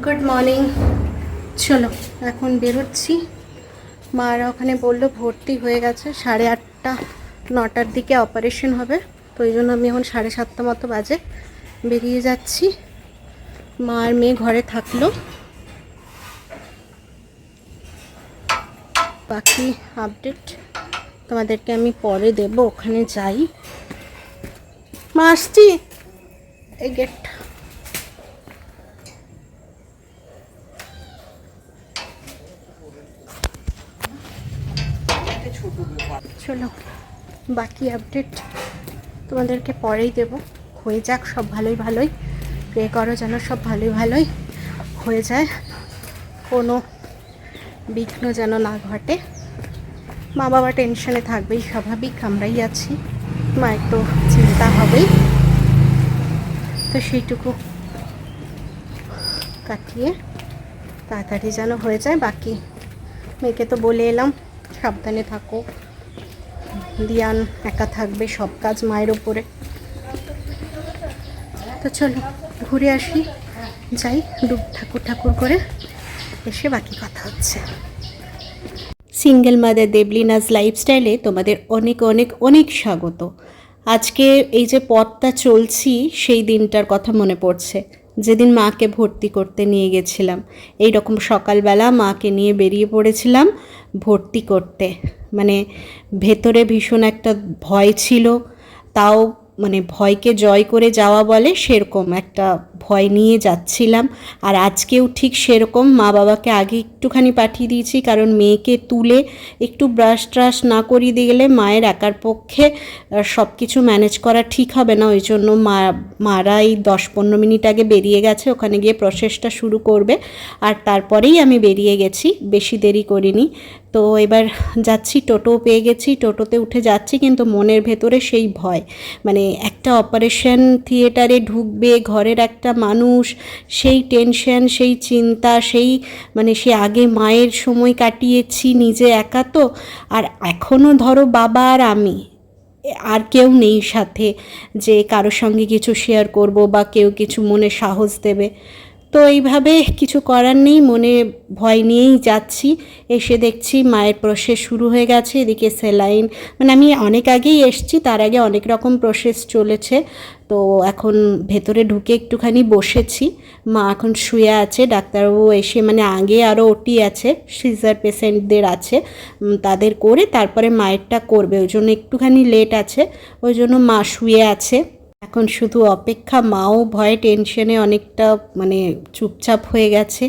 Good morning চলো, এখন বেরোচ্ছি। মারা ওখানে বলল ভর্তি হয়ে গেছে, সাড়ে আটটা, নটার দিকে অপারেশন হবে। তো ওই জন্য আমি এখন সাড়ে সাতটা মতো বাজে। বেরিয়ে যাচ্ছি। মা আর মেয়ে ঘরে থাকল। বাকি আপডেট তোমাদেরকে আমি পরে দেব, ওখানে যাই। মা, আসছি। এই গেটটা চলো, বাকি আপডেট তোমাদেরকে পরেই দেব। হয়ে যাক সব ভালোই ভালোই। প্রে করো যেন সব ভালোই ভালোই হয়ে যায়। কোনো বিঘ্ন যেন না ঘটে। মা বাবা টেনশনে থাকবেই, স্বাভাবিক আমরাই আছি। মা একটু চিন্তা হবেই। তো সেইটুকু কাটিয়ে তাড়াতাড়ি যেন হয়ে যায়। বাকি মেয়েকে তো বলে এলাম, সাবধানে থাকো। দিয়ান একা থাকবে সব কাজ মায়ের ওপরে তো চলো, ঘুরে আসি। যাই, ডুব ঠাকুর ঠাকুর করে এসে বাকি কথা হচ্ছে। সিঙ্গেল মাদার দেবলিনাজ লাইফস্টাইলে তোমাদের অনেক অনেক অনেক স্বাগত। আজকে এই যে পথটা চলছি, সেই দিনটার কথা মনে পড়ছে। যেদিন মাকে ভর্তি করতে নিয়ে গেছিলাম এই রকম সকালবেলা মাকে নিয়ে বেরিয়ে পড়েছিলাম। ভর্তি করতে। মানে ভেতরে ভীষণ একটা ভয় ছিল। তাও মানে ভয়কে জয় করে যাওয়া বলে সেরকম একটা ভয় নিয়ে যাচ্ছিলাম। আর আজকেও ঠিক সেরকম। মা বাবাকে আগে একটুখানি পাঠিয়ে দিয়েছি, কারণ মেয়েকে তুলে একটু ব্রাশ ট্রাশ না করিয়ে দিয়ে গেলে মায়ের একার পক্ষে সব কিছু ম্যানেজ করা ঠিক হবে না। ওই জন্য মা, মারা এই দশ পনেরো মিনিট আগে বেরিয়ে গেছে। ওখানে গিয়ে প্রসেসটা শুরু করবে। আর তারপরেই আমি বেরিয়ে গেছি। বেশি দেরি করিনি। তো এবার যাচ্ছি, টোটো পেয়ে গেছি। টোটোতে উঠে যাচ্ছি, কিন্তু মনের ভেতরে সেই ভয়। মানে একটা অপারেশন থিয়েটারে ঢুকবে, ঘরের একটা মানুষ, সেই টেনশন সেই চিন্তা, সেই মানে সে আগে মায়ের সময় কাটিয়েছি, নিজে একা তো। আর এখনও ধরো বাবা আর আমি, আর কেউ নেই সাথে যে কারোর সঙ্গে কিছু শেয়ার করব বা কেউ কিছু মনে সাহস দেবে। তো এইভাবে কিছু করার নেই, মনে ভয় নিয়েই যাচ্ছি। এসে দেখছি মায়ের প্রসেস শুরু হয়ে গেছে, এদিকে সেলাইন মানে আমি অনেক আগেই এসছি, তার আগে অনেক রকম প্রসেস চলেছে। তো এখন ভেতরে ঢুকে একটুখানি বসেছি। মা এখন শুয়ে আছে, ডাক্তারবাবু এসে মানে আগে আরও ওটি আছে, সিজার পেশেন্টদের আছে তাদের করে তারপরে মায়েরটা করবে। ওই জন্য একটুখানি লেট আছে, ওই জন্য মা শুয়ে আছে। এখন শুধু অপেক্ষা, মাও ভয়ে টেনশনে অনেকটা মানে চুপচাপ হয়ে গেছে।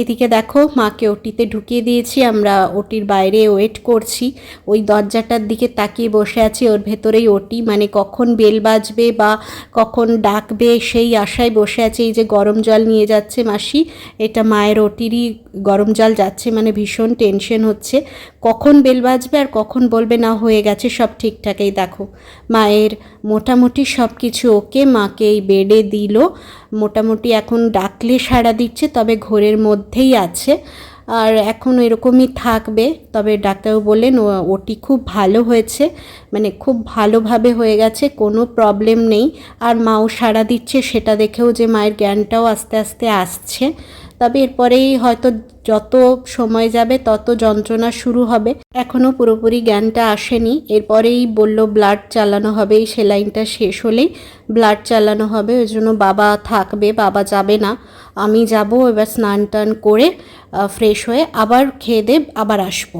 এদিকে দেখো, মাকে ওটিতে ঢুকিয়ে দিয়েছি, আমরা ওটির বাইরে ওয়েট করছি। ওই দরজাটার দিকে তাকিয়ে বসে আছি, ওর ভেতরেই ওটি মানে কখন বেল বাজবে বা কখন ডাকবে সেই আশায় বসে আছে। এই যে গরম জল নিয়ে যাচ্ছে মাসি, এটা মায়ের ওটিরই গরম জল যাচ্ছে মানে ভীষণ টেনশন হচ্ছে। কখন বেল বাজবে আর কখন বলবে না, হয়ে গেছে সব ঠিকঠাকই, দেখো। মায়ের মোটামুটি সব কিছু ওকে মাকে এই বেডে দিল। মোটামুটি এখন ডাকলে সাড়া দিচ্ছে, তবে ঘোরের মধ্যেই আছে। আর এখন এরকমই থাকবে, তবে ডাক্তারবাবু বললেন ওটি খুব ভালো হয়েছে মানে খুব ভালোভাবে হয়ে গেছে, কোনো প্রবলেম নেই। আর মাও সাড়া দিচ্ছে, সেটা দেখেও যে মায়ের জ্ঞানটাও আস্তে আস্তে আসছে। তবে এরপরেই হয়তো যত সময় যাবে, তত যন্ত্রণা শুরু হবে। এখনও পুরোপুরি জ্ঞানটা আসেনি। এরপরেই বলল, ব্লাড চালানো হবে। এই সেলাইনটা শেষ হলেই ব্লাড চালানো হবে। ওই জন্য বাবা থাকবে, বাবা যাবে না। আমি যাব, এবার স্নান টান করে ফ্রেশ হয়ে আবার খেয়ে দে, আবার আসব।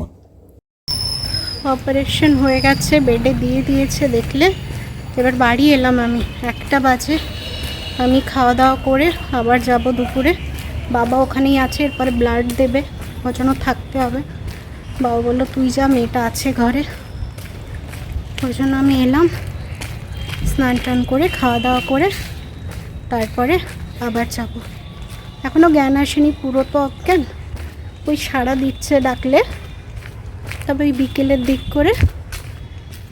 অপারেশন হয়ে গেছে, বেডে দিয়ে দিয়েছে দেখলে। এবার বাড়ি এলাম আমি। একটা বাজে। আমি খাওয়া দাওয়া করে আবার যাব দুপুরে। বাবা ওখানেই আছে, এরপরে ব্লাড দেবে ওর জন্য থাকতে হবে। বাবা বলল, তুই যা, মেয়েটা আছে ঘরে। ওই জন্য আমি এলাম, স্নান টান করে, খাওয়া দাওয়া করে, তারপরে আবার যাব। এখনও জ্ঞান আসেনি, পুরো তো অজ্ঞান ওই সাড়া দিচ্ছে ডাকলে। তবে ওই বিকেলের দিক করে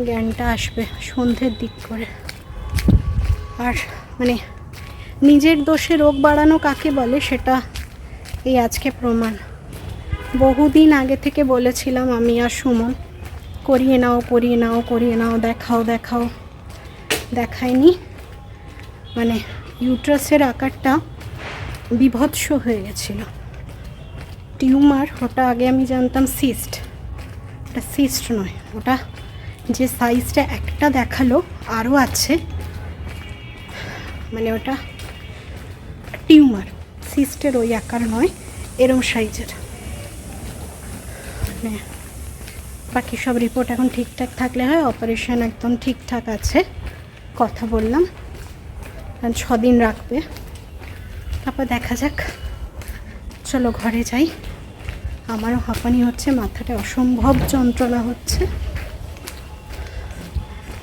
জ্ঞানটা আসবে, সন্ধ্যের দিক করে। আর মানে নিজের দোষে রোগ বাড়ানো কাকে বলে সেটা এই আজকে প্রমাণ। বহুদিন আগে থেকে বলেছিলাম আমি আর সুমন, করিয়ে নাও করিয়ে নাও করিয়ে নাও, দেখাও দেখাও। দেখায়নি। মানে ইউট্রাসের আকারটা বিভৎস হয়ে গেছিল। টিউমার, ওটা আগে আমি জানতাম সিস্ট ওটা সিস্ট নয়, ওটা যে সাইজটা একটা দেখাল, আরও আছে। মানে ওটা টিউমার, সিস্টের ওই আকার নয়, এরম সাইজের। মানে বাকি সব রিপোর্ট এখন ঠিকঠাক থাকলে হয় অপারেশন একদম ঠিকঠাক আছে, কথা বললাম। কারণ ছদিন রাখবে। তারপর দেখা যাক। চলো ঘরে যাই। আমারও হাঁপানি হচ্ছে, মাথাটা অসম্ভব যন্ত্রণা হচ্ছে।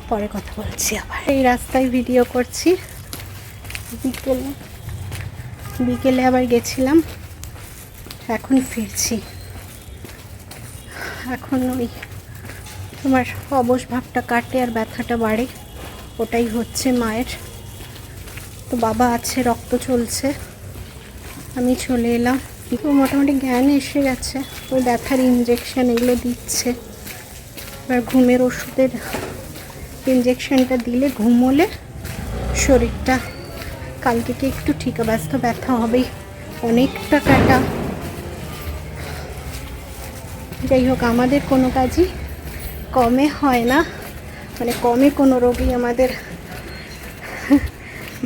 পরে কথা বলছি আবার। এই রাস্তায় ভিডিও করছি। বিকেলে বিকেলে আবার গেছিলাম। এখন ফিরছি। এখন ওই তোমার অবশ ভাবটা কাটে আর ব্যথাটা বাড়ে। ওটাই হচ্ছে মায়ের। তো বাবা আছে, রক্ত চলছে। আমি চলে এলাম। তো মোটামুটি জ্ঞান এসে গেছে। ওই ব্যথার ইঞ্জেকশন এগুলো দিচ্ছে। এবার ঘুমের ওষুধের ইঞ্জেকশানটা দিলে ঘুমোলে শরীরটা কাল কি একটু ঠিক ব্যস্ত ব্যথা হবেই? অনেকটা কাটা। যাই হোক, আমাদের কোনো কাজই কমে হয় না। মানে কমে কোনো রোগী আমাদের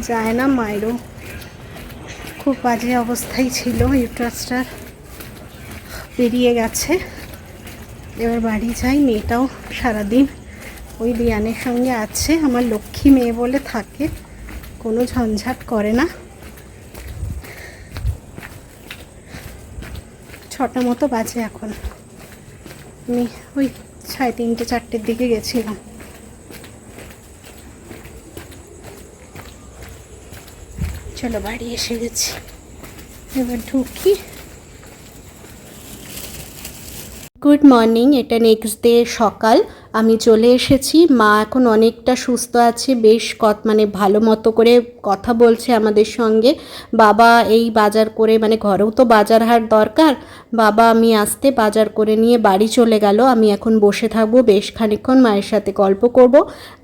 যায় না, মায়েরও খুব বাজে অবস্থায় ছিল ইউট্রাসটার বেরিয়ে গেছে। এবার বাড়ি যাই, মেয়েটাও সারাদিন ওই দিয়ানের সঙ্গে আছে, আমার লক্ষ্মী মেয়ে বলে থাকে। কোনো ঝঞ্ঝাট করে না। ছটা মতো বাজে এখন। আমি ওই সাড়ে তিনটে, চারটের দিকে গেছিলাম। চলো বাড়ি এসে গেছি। এবার ঢুকি। গুড মর্নিং, এটা নেক্সট ডে সকাল। আমি চলে এসেছি। মা এখন অনেকটা সুস্থ আছে, বেশ কত মানে ভালো মতো করে কথা বলছে আমাদের সঙ্গে। বাবা এই বাজার করে মানে ঘরেও তো বাজার হাট দরকার। বাবা আমি আসতে বাজার করে নিয়ে বাড়ি চলে গেল। আমি এখন বসে থাকব, বেশ খানিকক্ষণ মায়ের সাথে গল্প করব,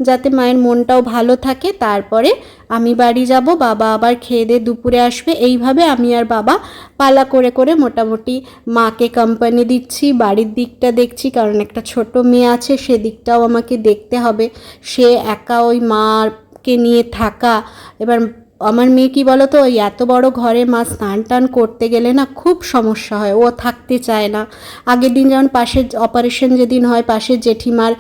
যাতে মায়ের মনটাও ভালো থাকে। তারপরে আমি বাড়ি যাব, বাবা আবার খেয়ে দিয়ে দুপুরে আসবে। এইভাবে আমি আর বাবা পালা করে করে মোটামুটি মাকে কোম্পানি দিচ্ছি, বাড়ির দিকটা দেখছি, কারণ একটা ছোট মেয়ে আছে সেদিকটাও আমাকে দেখতে হবে। সে একা ওই মাকে নিয়ে থাকা। এবার আমার মেয়ে কি বলো তো ওই এত বড় ঘরে মা স্নান টান করতে গেলে না খুব সমস্যা হয় ও থাকতে চায় না। আগের দিন যেমন পাশের অপারেশন যেদিন হয় পাশের জেঠিমার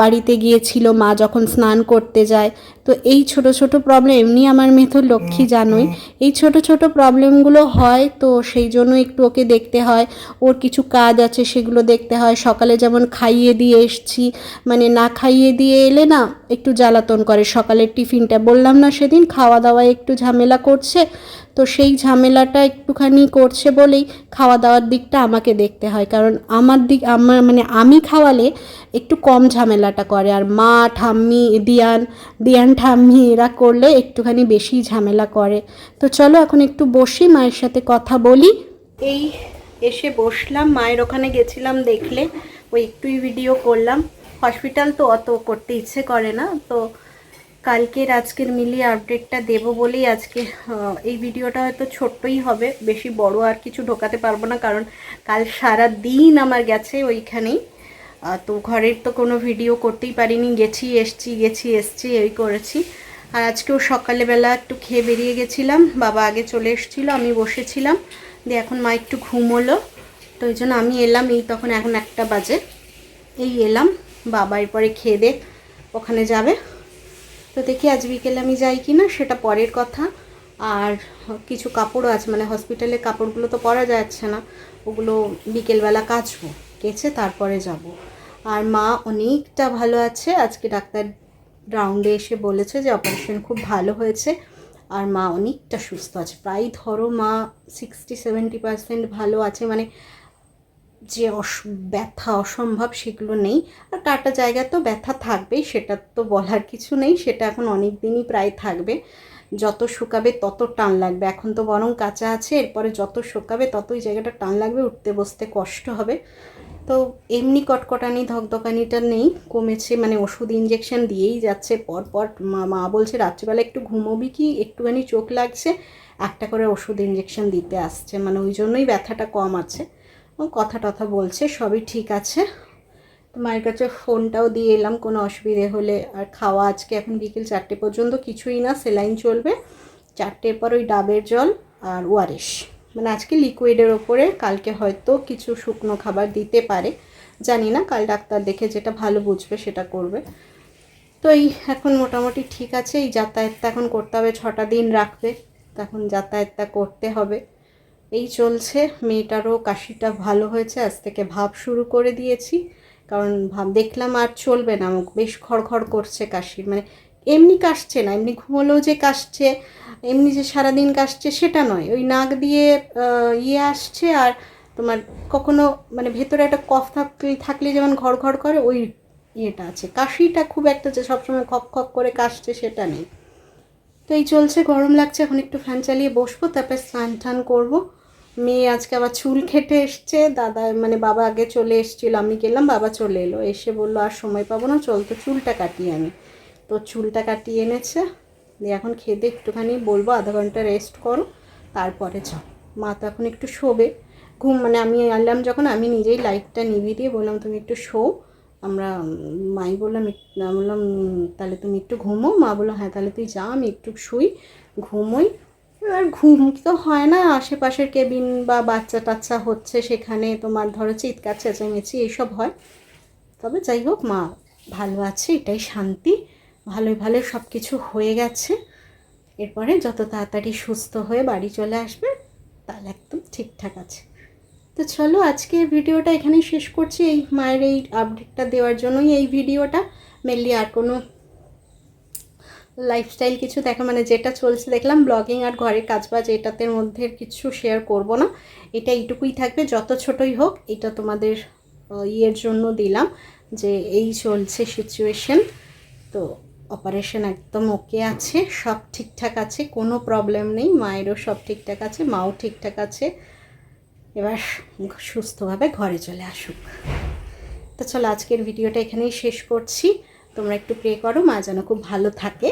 বাড়িতে গিয়েছিল মা যখন স্নান করতে যায়। তো এই ছোট ছোট প্রবলেম এমনি আমার মেয়ে তো লক্ষ্মী জানোই। এই ছোট ছোট প্রবলেমগুলো হয় তো সেই জন্য একটু ওকে দেখতে হয়। ওর কিছু কাজ আছে সেগুলো দেখতে হয়। সকালে যেমন খাইয়ে দিয়ে এসছি মানে না খাইয়ে দিয়ে এলে না একটু জ্বালাতন করে। সকালের টিফিনটা বললাম না সেদিন খাওয়া দাওয়ায় একটু ঝামেলা করছে, তো সেই ঝামেলাটা একটুখানি করছে বলেই খাওয়া দাওয়ার দিকটা আমাকে দেখতে হয়। কারণ আমার দিক, আমার মানে আমি খাওয়ালে একটু কম ঝামেলাটা করে। আর মা, ঠাম্মি, দিয়ান দিয়ান, ঠাম্মি এরা করলে একটুখানি বেশি ঝামেলা করে। তো চলো এখন একটু বসি, মায়ের সাথে কথা বলি। এই এসে বসলাম, মায়ের ওখানে গেছিলাম দেখলে, ওই একটুই ভিডিও করলাম। হসপিটাল তো অত করতে ইচ্ছে করে না, তো কালকের আজকের মিলিয়ে আপডেটটা দেবো বলেই আজকে এই ভিডিওটা হয়তো ছোট্টই হবে, বেশি বড় আর কিছু ঢোকাতে পারব না, কারণ কাল সারা দিন আমার গেছে ওইখানেই। তো ঘরের তো কোনো ভিডিও করতেই পারিনি, গেছি, এসছি গেছি, এসছি, এই করেছি। আর আজকেও সকালবেলা একটু খেয়ে বেরিয়ে গেছিলাম, বাবা আগে চলে এসেছিল, আমি বসেছিলাম, দিয়ে এখন মা একটু ঘুমোলো, তো ওই জন্য আমি এলাম, এই তখন এখন একটা বাজে, এই এলাম, বাবা এরপরে খেয়ে দে, ওখানে যাবে। তো দেখি আজ বিকেলে আমি যাই কি না সেটা পরের কথা। আর কিছু কাপড়ও আছে মানে হসপিটালে কাপড়গুলো তো পরা যাচ্ছে না, ওগুলো বিকেলবেলা কাচবো, কেচে তারপরে যাব। আর মা অনেকটা ভালো আছে, আজকে ডাক্তার রাউন্ডে এসে বলেছে যে অপারেশন খুব ভালো হয়েছে, আর মা অনেকটা সুস্থ আছে, প্রায় ধরো মা সিক্সটি সেভেন্টি পার্সেন্ট ভালো আছে মানে যে অস, ব্যথা অসম্ভব সেগুলো নেই। আর কাটা জায়গা তো ব্যথা থাকবেই, সেটা তো বলার কিছু নেই, সেটা এখন অনেক দিনই প্রায় থাকবে। যত শুকাবে তত টান লাগবে। এখন তো বরং কাঁচা আছে, এরপরে যত শুকাবে ততই জায়গাটা টান লাগবে, উঠতে বসতে কষ্ট হবে। তো এমনি কটকটানি, ধকধকানিটা নেই, কমেছে মানে ওষুধ ইঞ্জেকশন দিয়েই যাচ্ছে, পরপর মা মা বলছে রাত্রিবেলা একটু ঘুমোবি কি, একটুখানি চোখ লাগছে, একটা করে ওষুধ ইঞ্জেকশন দিতে আসছে। মানে ওই জন্যই ব্যথাটা কম আছে। কথা টথা বলছে, সবই ঠিক আছে। মায়ের কাছে ফোনটাও দিয়ে এলাম, কোনো অসুবিধে হলে। আর খাওয়া আজকে এখন বিকেল চারটে পর্যন্ত, কিছুই না, সেলাইন চলবে। চারটের পর ওই ডাবের জল আর ওয়ারেস মানে আজকে লিকুইডের ওপরে, কালকে হয়তো কিছু শুকনো খাবার দিতে পারে। জানি না, কাল ডাক্তার দেখে যেটা ভালো বুঝবে সেটা করবে। তো এই এখন মোটামুটি ঠিক আছে, এই যাতায়াতটা এখন করতে হবে, ছটা দিন রাখবে। তখন যাতায়াতটা করতে হবে। এই চলছে। মেয়েটারও কাশিটা ভালো হয়েছে, আজ থেকে ভাব শুরু করে দিয়েছি। কারণ ভাব দেখলাম আর চলবে না বেশ খড়খড় করছে কাশির। মানে এমনি কাশছে না, এমনি ঘুমোলেও যে কাশছে, এমনি যে সারাদিন কাশছে সেটা নয়। ওই নাক দিয়ে ইয়ে আসছে আর তোমার কখনো মানে ভেতরে একটা কফ থাকলে থাকলে যেমন ঘর ঘর করে, ওই ইয়েটা আছে। কাশিটা খুব একটা যে সবসময় খক খক করে কাশছে সেটা নেই। তো এই চলছে, গরম লাগছে, এখন একটু ফ্যান চালিয়ে বসবো, তারপর স্নান টান করব। মেয়ে আজকে আবার চুল খেটে এসছে, দাদা মানে বাবা আগে চলে এসেছিল, আমি গেলাম, বাবা চলে এলো, এসে বলল, আর সময় পাবো না, চল তো চুলটা কাটিয়ে আমি তো চুলটা কাটিয়ে এনেছে, দিয়ে এখন খেতে একটুখানি বলব, আধা ঘণ্টা রেস্ট করো, তারপরে চ মা তো এখন একটু শোবে, ঘুম মানে আমি আনলাম যখন, আমি নিজেই লাইটটা নিভিয়ে দিয়ে বললাম, তুমি একটু শো আমরা মাই বললাম বললাম তাহলে তুমি একটু ঘুমো। মা বলল হ্যাঁ তাহলে তুই যা, আমি একটু শুই, ঘুমোই। এবার ঘুম তো হয় না, আশেপাশের কেবিন বা বাচ্চা টাচ্চা হচ্ছে সেখানে তোমার ধরো চিৎকার, চেঁচামেচি এইসব হয়। তবে যাই হোক, মা ভালো আছে, এটাই শান্তি। ভালোই, ভালো সব কিছু হয়ে গেছে। এরপরে যত তাড়াতাড়ি সুস্থ হয়ে বাড়ি চলে আসবে, তাহলে একদম ঠিকঠাক আছে। তো চলো আজকে ভিডিওটা এখানেই শেষ করছি। এই মায়ের এই আপডেটটা দেওয়ার জন্যই এই ভিডিওটা। মেনলি আর কোনো লাইফস্টাইল কিছু দেখা মানে যেটা চলছে দেখলাম ব্লগিং আর ঘরের কাজবাজ এটাতে মধ্যে কিছু শেয়ার করব না। এটা এইটুকুই থাকবে, যত ছোটই হোক, এটা তোমাদের ইয়ের জন্য দিলাম যে এই চলছে সিচুয়েশন তো অপারেশন একদম ওকে আছে, সব ঠিকঠাক আছে, কোনো প্রবলেম নেই, মায়েরও সব ঠিকঠাক আছে, মাও ঠিকঠাক আছে। এবার সুস্থভাবে ঘরে চলে আসুক। তো চলো, আজকের ভিডিওটা এখানেই শেষ করছি। তোমরা একটু প্রে করো, মা যেন খুব ভালো থাকে।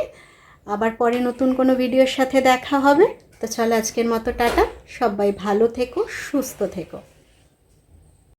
আবার পরে নতুন কোনো ভিডিওর সাথে দেখা হবে। তো চলো আজকের মতো টাটা। সবাই ভালো থেকো, সুস্থ থেকো।